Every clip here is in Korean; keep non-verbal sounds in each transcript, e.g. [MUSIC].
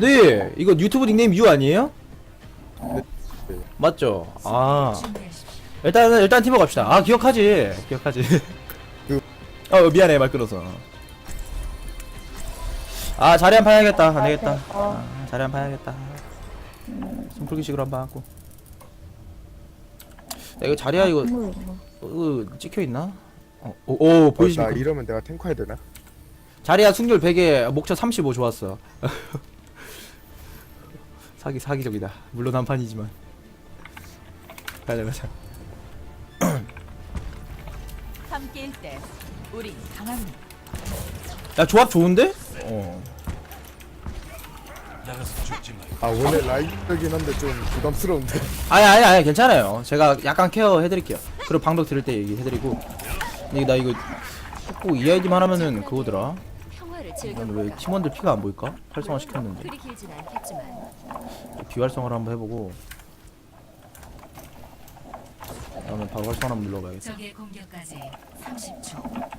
네 이거 유튜브 닉네임 유 아니에요? 맞죠? 아 일단은 일단 팀버 갑시다 아 기억하지 기억하지 그- [LAUGHS] 어 미안해 말 끊어서 아 자리 한 판 해야겠다 안 되겠다 어. 아, 자리 한 판 해야겠다 숨풀기식으로 한 판 하고 야, 이거 자리야 이거 있나? 어, 찍혀있나? 어, 오, 오 어, 보이십니까? 나 이러면 내가 탱커 해야 되나? 자리야 승률 100에 목표 35 좋았어 [LAUGHS] 사기 사기적이다. 물론 한 판이지만. 가자 가자. [CLEARS THROAT] 함께일 때 우린 강합니다. 야 조합 좋은데? 어. 아 원래 라이브이긴 한데 좀 부담스러운데. 아니 아니 아니 괜찮아요. 제가 약간 케어 해드릴게요. 그리고 방벽 들을 때 얘기해드리고. 근데 나 이거 꼭 EID만 하면은 그거더라 평화를 나는 왜 팀원들 피가 안 보일까? 활성화 시켰는데 그리 길진 않겠지만 비활성화를 한번 해보고 다음에 바로 활성화 한번 눌러봐야겠다 적의 공격까지 30초.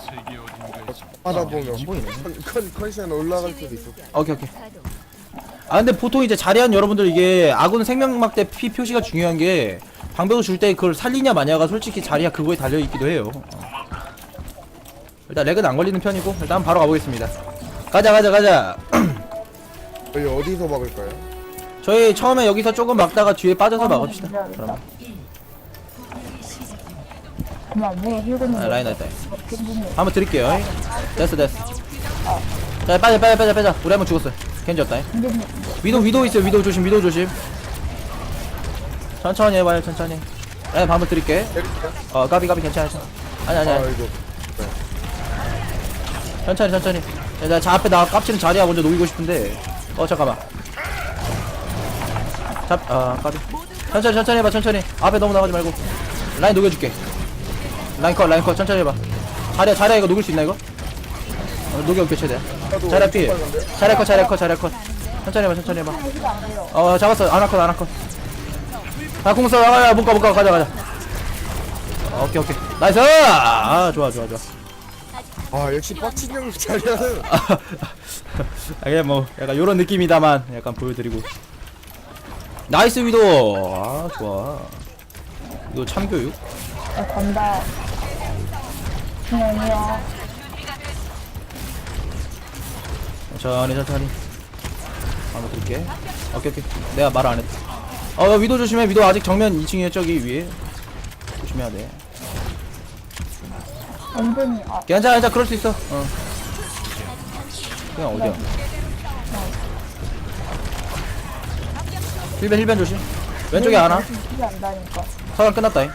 세계 어딘가에서 하다 보면 안 보이네. 컨, 컨, 컨디션 올라갈 수도 있어 오케이 오케이 아 근데 보통 이제 자리한 여러분들 이게 아군 생명막 때피 표시가 중요한 게 방벽을 줄 때 그걸 살리냐 마냐가 솔직히 자리야 그거에 달려 있기도 해요. 어. 일단 렉은 안 걸리는 편이고 일단 바로 가보겠습니다. 가자 가자 가자. [CLEARS THROAT] 저희 어디서 막을까요? 저희 처음에 여기서 조금 막다가 뒤에 빠져서 막읍시다. 그럼 그만 뭐 힐고는 아, 라인 겐지님 한번 드릴게요. 됐어 됐어. 자 빠져 빠져 빠져 빠져. 우리 한 번 죽었어. 겐지 없다. 위도 위도 있어요. 위도 조심 위도 조심. 천천히 해봐요 천천히. 네 한번 드릴게. 어 까비 까비 괜찮아 괜찮아. 아니 아니 아 아니. 이거 천천히 천천히. 야, 나저 앞에 나 깝치는 자리야 먼저 녹이고 싶은데. 어 잠깐만. 잡아 까비. 천천히 천천히 해봐 천천히. 앞에 너무 나가지 말고. 라인 녹여줄게. 라인 컷 라인 컷 천천히 해봐. 자리야 자리야 이거 녹일 수 있나 이거? 어 녹여올게 나도 자리야 피? 자리야 컷 자리야 컷 자리야 컷. 천천히 해봐 천천히 해봐. 어 잡았어. 아나 컷 아나 컷. 아 공써 야야 못가 못가. 가자 가자. 어, 오케이 오케이. 나이스! 아 좋아 좋아 좋아 아 역시 빡친 형 자리하는. 아 그냥 뭐 약간 요런 느낌이다만 약간 보여드리고. 나이스 위도! 아 좋아. 이거 참교육? 아 간다 그냥이요. 천천히 천천히. 한번 드릴게. 오케이 오케이. 내가 말 안 했다. 어 위도 조심해. 위도 아직 정면 2층에 저기 위에. 조심해야 돼 완전히 아. 괜찮아 괜찮아. 그럴 수 있어. 어. 그냥 어디야? 힐벤 힐벤 조심. 왼쪽에 하나. 힐이 안다니까. 서양 끝났다 잉.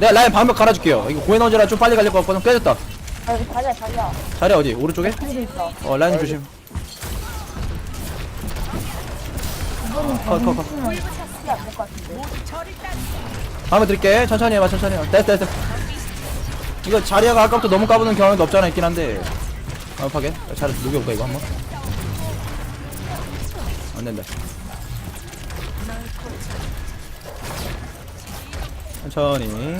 내가 라인 방벽 갈아줄게요. 이거 고에너지라 좀 빨리 갈릴 것 같거든. 깨졌다. 아 여기 자리야 자리야. 자리 어디? 오른쪽에? 있어. 어 라인 조심. 이분이 컷, 컷, 컷. 힐이 안될 것 같은데. 다음에 드릴게. 천천히 해봐 천천히 해 됐어 됐어 이거 자리아가 아까부터 너무 까부는 경향도 없잖아 있긴 한데. 완벽하게. 자리 녹여볼까 이거 한번? 안된다. 천천히.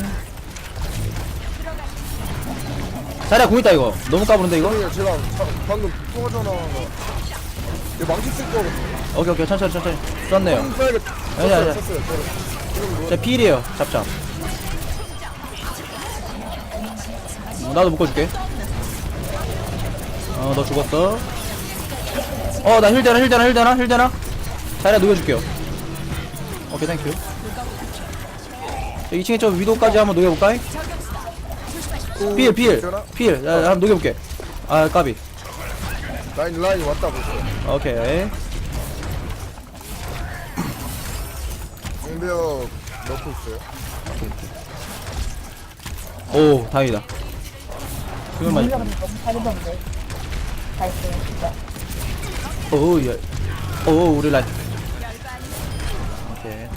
자리아 공 있다 이거. 너무 까부는데 이거? 형이 제가 자- 방금 통화전화 얘 망치 쓸 거거든 오케이 오케이. 천천히 천천히. 썼네요. 써야겠다 아니, 아니, 아니. 썼어요 썼어요. 지금 제 필이에요 잡잡 어, 나도 묶어줄게 어너 죽었어 어나 힐되나 힐되나 힐되나 힐되나 자리야 녹여줄게요 오케이 땡큐 2층에 저 위도까지 한번 녹여볼까? 필, 필? 필. 야, 한번 녹여볼게. 아, 까비. 라인 라인 왔다 벌써 오케이. 공대역 넣고 있어요 오, 다행이다. 그건 맞 우리가 근데 너무 잘하던데 잘 있어요 진짜 오, 야. 오, 우리 라인. 오케이.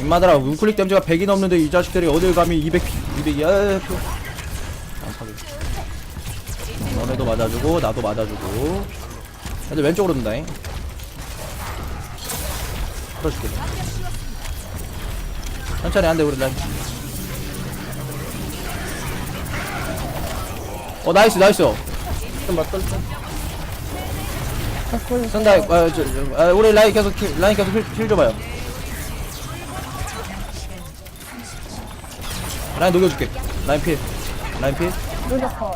임마들아, 우클릭 댐지가 100이 넘는데 이 자식들이 어딜 감히 200, 200이야. 아, 사기. 너네도 맞아주고, 나도 맞아주고. 애들 왼쪽으로 든다잉. 풀어줄게. 천천히 안 돼, 우리 라인. 어, 나이스, 나이스. 좀 맞떨 때. 쓴다 아, 저, 저, 아, 우리 라인 계속 킬, 라인 계속 힐, 힐 줘봐요 라인 녹여줄게 라인 필 라인 필어 무조건.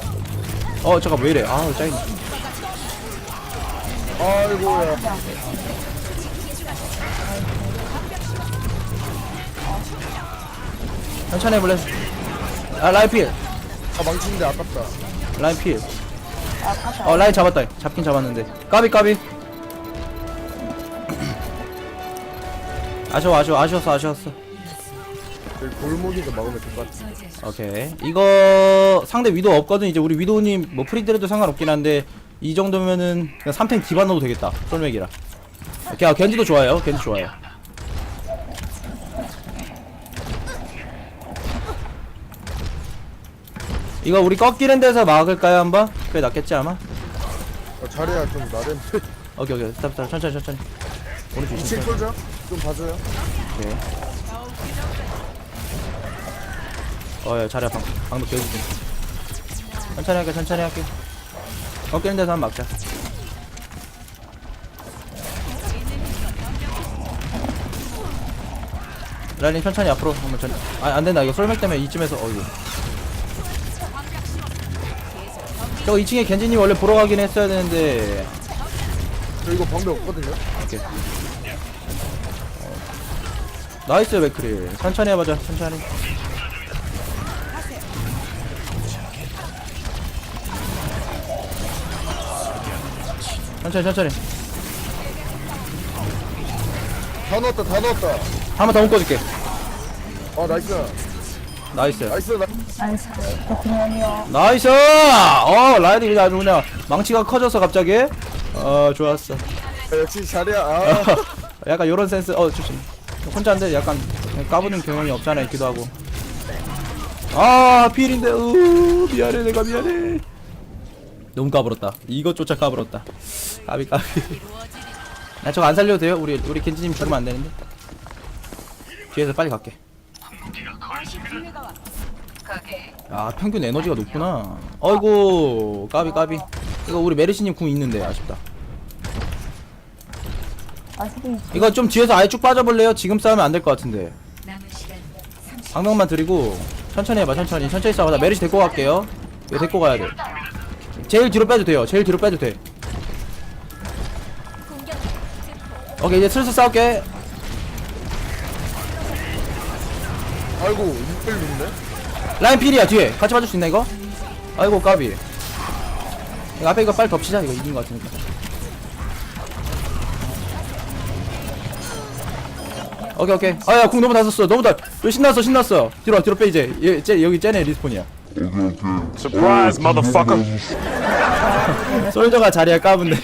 잠깐 왜 이래 아우 짜증나 아이고야. 천천히 해볼래 아 라인 필 아 망치는데 아깝다. 라인 필 아, 가자. 어 라인 잡았다. 잡긴 잡았는데. 까비 까비. 아쉬워 아쉬워 아쉬웠어 아쉬웠어. 골목에서 막으면 될 것 같아. 오케이. 이거 상대 위도 없거든. 이제 우리 위도우님 뭐 프리드래도 상관없긴 한데 이 정도면은 그냥 3탱 디바 넣어도 되겠다. 솔맥이라. 오케이 아, 겐지도 좋아요. 겐지 좋아요 이거 우리 꺾이는 데서 막을까요 한번? 그게 낫겠지 아마? 어, 자리야 좀 나름. [LAUGHS] 오케이 오케이 스탑 스탑 천천히 천천히 오른쪽 2층 천천히? 좀 봐줘요. 오케이 어야 자리야 방, 방도 깨주지 천천히 할게 천천히 할게 꺾이는 데서 한번 막자 라인 천천히 앞으로 한번 천 아, 안된다 이거 솔맥 때문에 이쯤에서 어이구 저거 2층에 겐지님 원래 보러 가긴 했어야 되는데 저 이거 방배 없거든요. 오케이. 어. 나이스 맥크리 천천히 해보자 천천히 천천히 천천히 다 넣었다 다 넣었다. 한 번 더 묶어줄게 아 나이스. 나이스 나이스 나. 나이스. 어 라이딩 그냥 아주 그냥 망치가 커져서 갑자기. 어 좋았어. 아, 역시 자리야. 아. 약간 요런 센스 어 조심 혼자 인데 약간 까부는 경험이 없잖아 있기도 하고. 아 필인데 으 미안해 내가 미안해. 너무 까불었다. 이것조차 까불었다. 까비 까비. 나 저거 안 살려도 돼요? 우리 우리 겐지님 죽으면 안 되는데? 뒤에서 빨리 갈게 아 평균 에너지가 높구나. 어이구 까비 까비. 이거 우리 메르시님 궁 있는데 아쉽다. 아시긴 이거 좀 뒤에서 아예 쭉 빠져볼래요? 지금 싸우면 안 될 것 같은데. 남은 시간 30초. 방명만 드리고 천천히 해봐 천천히. 천천히 싸우다 메리시 데리고 갈게요. 이거 데리고 가야 돼. 제일 뒤로 빼도 돼요. 제일 뒤로 빼도 돼. 오케이 이제 슬슬 싸울게. 아이고 이빨 눕네. 라인 필이야 뒤에. 같이 봐줄 수 있나 이거? 아이고 까비. 이거 앞에 이거 빨리 덮치자 이거 이긴 것 같으니까. 오케이 오케이. 아야 궁 너무 다 썼어. 너무 다 신났어 신났어? 뒤로 와 뒤로 빼 이제. 얘, 쟤, 여기 쟤네 리스폰이야. Surprise, motherfucker. [LAUGHS] 솔저가 자리에 까분데.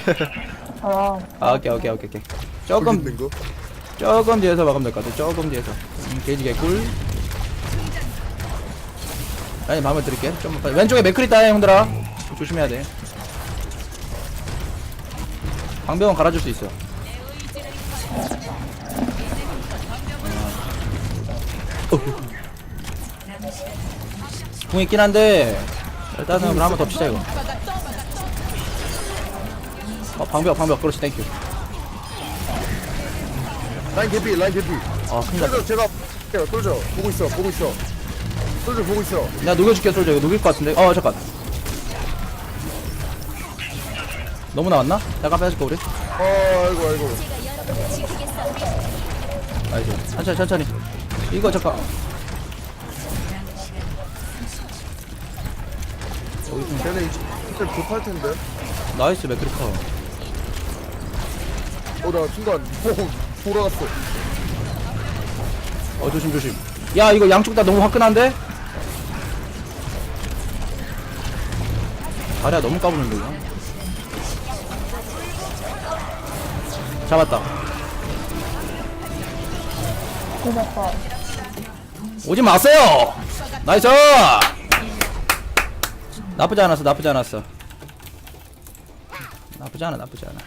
어, 아 오케이 오케이 오케이 오케이. 조금 조금 거. 뒤에서 막으면 될 것 같아. 조금 뒤에서. 음, 게이지 개꿀 아니 마음에 드릴게. 좀. 왼쪽에 맥크리 따야 형들아. 조심해야 돼. 방병은 갈아줄 수 있어. 궁 있긴 한데 일단은 그럼 한번 더 치자 이거. 어 방벽 방벽. 그렇지 땡큐 라인 개피 라인 개피. 아 큰일 났다. 솔져 제가 솔져 보고 있어 보고 있어. 솔져 보고 있어. 내가 녹여줄게 솔져 이거 녹일 것 같은데 어 잠깐 너무 나왔나? 잠깐 빼줄까 우리? 어 아이고 아이고. 알죠 천천히 천천히 이거 잠깐 여기 좀 걔네 이제 급할 텐데. 나이스 맥크리커 어 나 순간 뽕 돌아갔어. 어 조심 조심 야 이거 양쪽 다 너무 화끈한데? 다리야 너무 까부는데 이거 잡았다. 무조건. 오지 마세요! 나이스! 나쁘지 않았어 나쁘지 않았어. 나쁘지 않아 나쁘지 않아.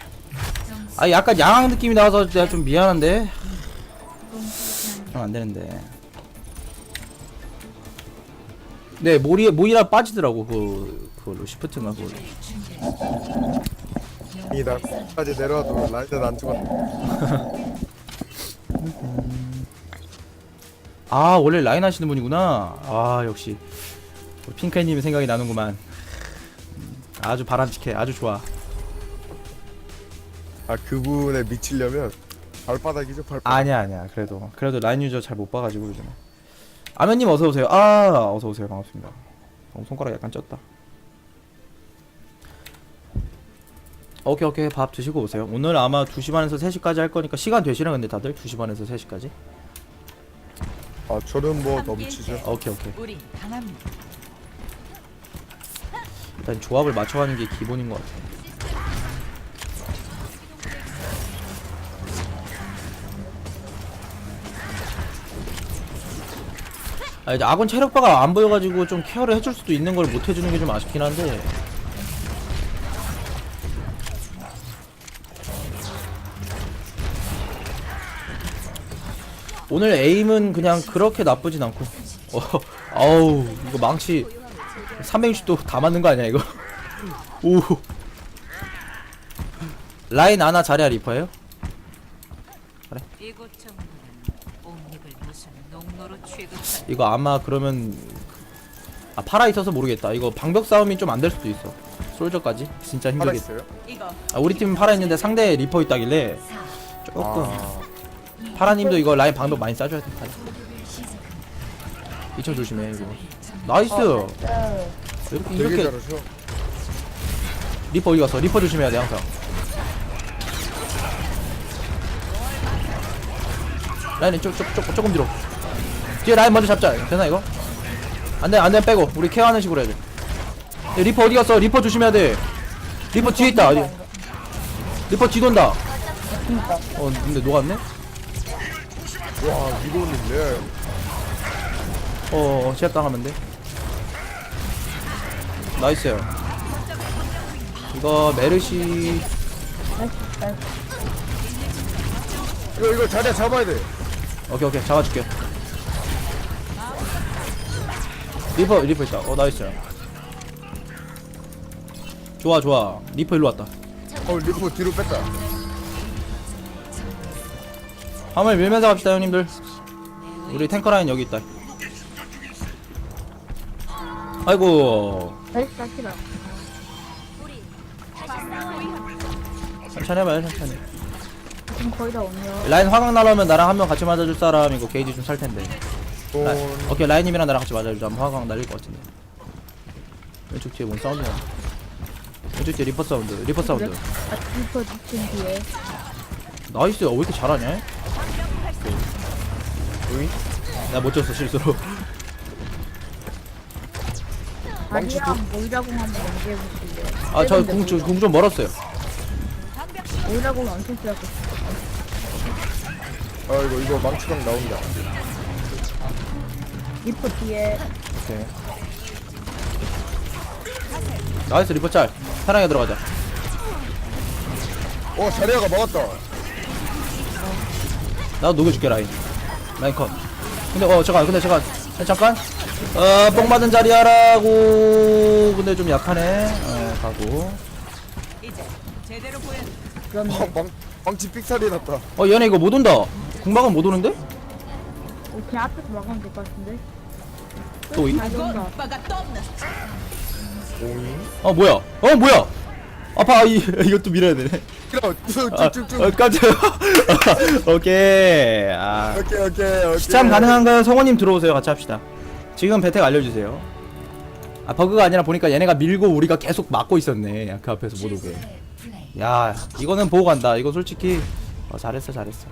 아 약간 양악 느낌이 나와서 내가 좀 미안한데? 좀 안되는데 네 모리 모이라 빠지더라고 그 그걸로 시프트인가 그걸로 이 나까지 내려와도 라이든 안 죽었네. 아 원래 라인 하시는 분이구나. 아 역시. 우리 핑크님의 생각이 나는구만. 음, 아주 바람직해 아주 좋아. 아 그분에 미치려면 발바닥이죠 발바닥. 아니야 아니야. 그래도 그래도 라인 유저 잘 못 봐가지고 요즘에 아면님 어서 오세요. 아 어서 오세요. 반갑습니다. 어, 손가락 약간 쪘다. 오케이 오케이. 밥 드시고 오세요. 오늘 아마 2시 반에서 3시까지 할 거니까 시간 되시나 근데 다들? 2시 반에서 3시까지? 아 저는 뭐 넘치죠. 오케이 오케이. 우리 강합니다. 일단 조합을 맞춰가는 게 기본인 것 같아 아 이제 아군 체력바가 안 보여가지고 좀 케어를 해줄 수도 있는 걸 못 해주는 게 좀 아쉽긴 한데. 오늘 에임은 그냥 그렇게 나쁘진 않고. 어, 아우 이거 망치 360도 다 맞는 거 아니야 이거? [LAUGHS] 오. 라인 아나 자리야 리퍼예요? 무슨 농로로 취급한 이거 아마 그러면 아 팔아 있어서 모르겠다. 이거 방벽 싸움이 좀 안 될 수도 있어. 솔저까지? 진짜 살아 힘들겠다 있어요? 이거. 아, 우리 팀 팔아 있는데 상대 리퍼 있다길래 조금. 아. 파라님도 이거 라인 방벽 많이 싸줘야 돼 파라. 이쪽 조심해 이거. 나이스! 네. 이렇게 되게 이렇게 잘하셔. 리퍼 어디 갔어? 리퍼 조심해야 돼 항상. 라인이 조, 조, 조, 조금 뒤로 뒤에 라인 먼저 잡자. 되나 이거? 안돼 안돼 빼고. 우리 케어하는 식으로 해야 돼. 야, 리퍼 어디 갔어? 리퍼 조심해야 돼. 리퍼 뒤에 있다 어디? 리퍼 뒤돈다. 그니까. 어 근데 녹았네? 와 이거는 레아요. 어 제압 당하면 돼. 나이스요. 이거 메르시. 이거 이거 자리야 잡아야 돼. 오케이 오케이. 잡아줄게 리퍼 리퍼 있다 어 나이스 좋아 좋아 리퍼 일로 왔다 어 리프 뒤로 뺐다. 화물 밀면서 갑시다 형님들 우리 탱커 라인 여기 있다 아이고. 천천히 해봐요 천천히 지금 거의 다 오네요. 라인 화강 날라오면 나랑 한 명 같이 맞아줄 사람 이거 게이지 좀 살 텐데 돈. 라인, 오케이 라인님이랑 나랑 같이 맞아주자 화강 날릴 것 같은데 왼쪽 뒤에 뭔 사운드야 왼쪽 뒤에 리퍼 사운드 리퍼 사운드 아, 리퍼 지친 뒤에. 나이스 어, 왜 이렇게 잘하냐 오잉? 나못 쳤어 실수로 아니랑 모이라공 한번 연기해보실래요? 아저궁좀 멀었어요 모이라공 엄청 쓰였고. 아 이거 이거 망치방 나온다. 리퍼 뒤에. 오케이 나이스 리퍼 짤 사랑에 들어가자 어 자리야가 막았다. 나도 녹여줄게 라인 라인 컷 근데 어 잠깐 근데 잠깐 잠깐 어뽕 받은 자리야라고 근데 좀 약하네 어 가고 이제 제대로 보여. 그런데. 어, 망 망치 삑살이 났다. 어 얘네 이거 못 온다 궁박은 못 오는데? 어, 그냥 앞에서 막으면 될 것 같은데? 또 이? 잘 돈다. 오빠가 떴나? 오잉? 어 뭐야 어 뭐야 아파 이, [LAUGHS] 이것도 밀어야 되네 그럼 아, 쭉쭉쭉. 어, 깜짝이야 [LAUGHS] 오케이 아 오케이 오케이 오케이. 시참 가능한가요? 성원님 들어오세요 같이 합시다 지금 배택 알려주세요 아 버그가 아니라 보니까 얘네가 밀고 우리가 계속 막고 있었네 그 앞에서 못 오게. 야 이거는 보고 간다 이거 솔직히 어, 잘했어 잘했어